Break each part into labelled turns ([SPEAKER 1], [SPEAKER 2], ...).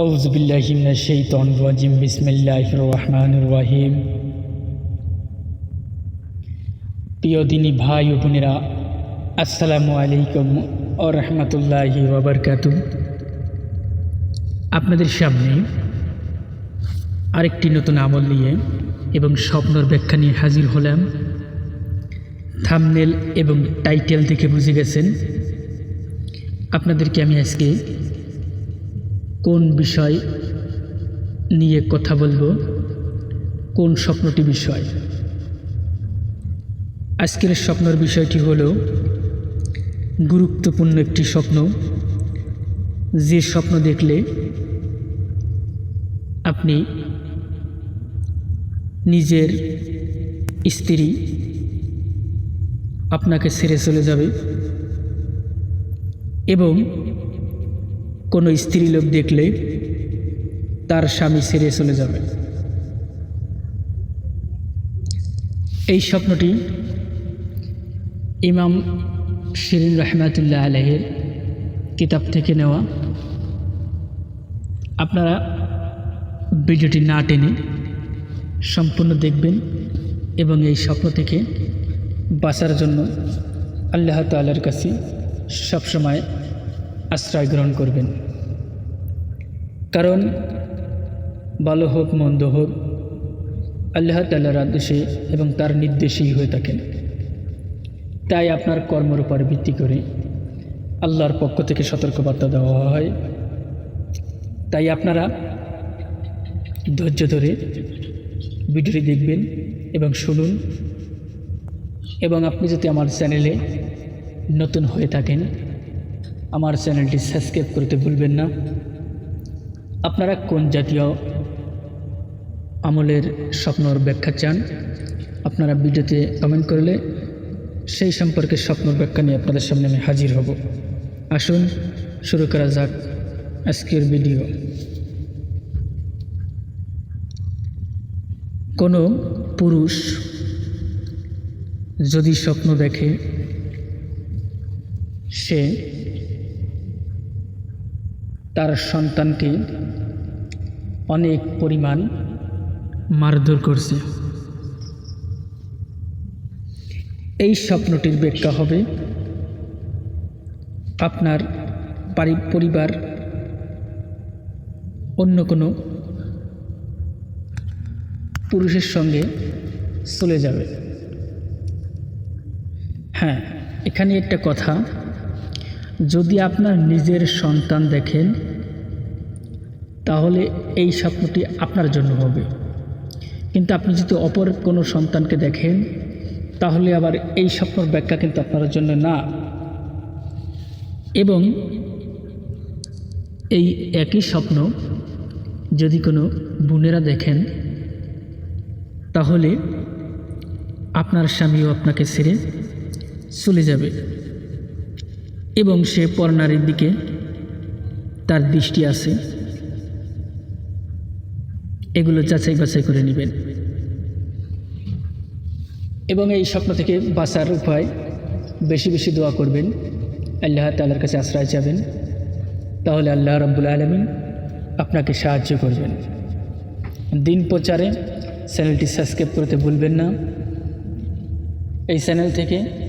[SPEAKER 1] আউজবিল্লাহিমিম বিসমিল্লাহ রহমান রাহিম প্রিয় দিনী ভাই ও বোনেরা, আসসালামু আলাইকুম ও রহমতুল্লাহি ওবরকাত আপনাদের সামনে আরেকটি নতুন আমল নিয়ে এবং স্বপ্নর ব্যাখ্যা নিয়ে হাজির হলাম। থামনেল এবং টাইটেল দেখে বুঝে গেছেন। আপনাদেরকে আমি আজকে কোন বিষয় নিয়ে কথা বলব? কোন স্বপ্নটি বিষয়? আজকের স্বপ্নের বিষয়টি হলো গুরুত্বপূর্ণ একটি স্বপ্ন। যে স্বপ্ন দেখলে আপনি নিজের স্ত্রী আপনাকে ছেড়ে চলে যাবে এবং কোনো স্ত্রী লোক দেখলে তার স্বামী ছেড়ে চলে যাবে। এই স্বপ্নটি ইমাম শিরিন রহমাতুল্লাহ আলহের কিতাব থেকে নেওয়া। আপনারা ভিডিওটি না টেনে সম্পূর্ণ দেখবেন এবং এই স্বপ্ন থেকে বাঁচার জন্য আল্লাহ তাল্লার কাছে সবসময় আশ্রয় গ্রহণ করবেন। কারণ ভালো হোক, মন্দ হোক, আল্লাহ তাল্লাহর আদেশে এবং তার নির্দেশেই হয়ে থাকেন। তাই আপনার কর্মের উপর ভিত্তি করে আল্লাহর পক্ষ থেকে সতর্কবার্তা দেওয়া হয়। তাই আপনারা ধৈর্য ধরে ভিডিওটি দেখবেন এবং শুনুন। এবং আপনি যদি আমার চ্যানেলে নতুন হয়ে থাকেন আমার চ্যানেলটি সাবস্ক্রাইব করতে ভুলবেন না। আপনারা কোন জাতীয় আমলের স্বপ্নর ব্যাখ্যা চান, আপনারা ভিডিওতে কমেন্ট করলে সেই সম্পর্কে স্বপ্নর ব্যাখ্যা নিয়ে আপনাদের সামনে আমি হাজির হব। আসুন, শুরু করা যাক আজকের ভিডিও। কোনো পুরুষ যদি স্বপ্ন দেখে, সে তার সন্তানকে অনেক পরিমাণ মারধর করছে। এই স্বপ্নটির ব্যাখ্যা হবে আপনার পারি, পরিবার, অন্য কোনো পুরুষের সঙ্গে চলে যাবে। হ্যাঁ এখানে একটা কথা যদি আপনার নিজের সন্তান দেখেন, তাহলে এই স্বপ্নটি আপনার জন্য হবে। কিন্তু আপনি যদি অপর কোনো সন্তানকে দেখেন, তাহলে আবার এই স্বপ্নর ব্যাখ্যা কিন্তু আপনার জন্য না। এবং এই একই স্বপ্ন যদি কোনো বোনেরা দেখেন, তাহলে আপনার স্বামীও আপনাকে ছেড়ে চলে যাবে। এবং সে পরনারীর দিকে তার দৃষ্টি আছে। এগুলো যাচাই বাছাই করে নেবেন। এবং এই স্বপ্ন থেকে বাঁচার উপায় বেশি বেশি দোয়া করবেন। আল্লাহ তাল্লার কাছে আশ্রয় যাবেন তাহলে আল্লাহ রব্বুল আলমিন আপনাকে সাহায্য করবেন। দিন প্রচারে চ্যানেলটি সাবস্ক্রাইব করতে ভুলবেন না। এই চ্যানেল থেকে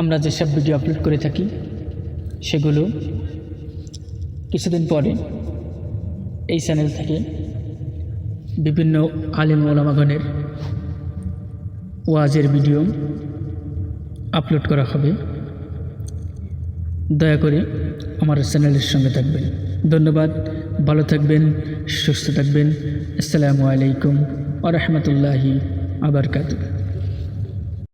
[SPEAKER 1] আমরা যেসব ভিডিও আপলোড করে থাকি, সেগুলো কিছুদিন পরে এই চ্যানেল থেকে বিভিন্ন আলিম ওলামাগণের ওয়াজের ভিডিও আপলোড করা হবে। দয়া করে আমার চ্যানেলের সঙ্গে থাকবেন। ধন্যবাদ, ভালো থাকবেন, সুস্থ থাকবেন। আসসালামু আলাইকুম আ রহমতুল্লাহি আবরকাত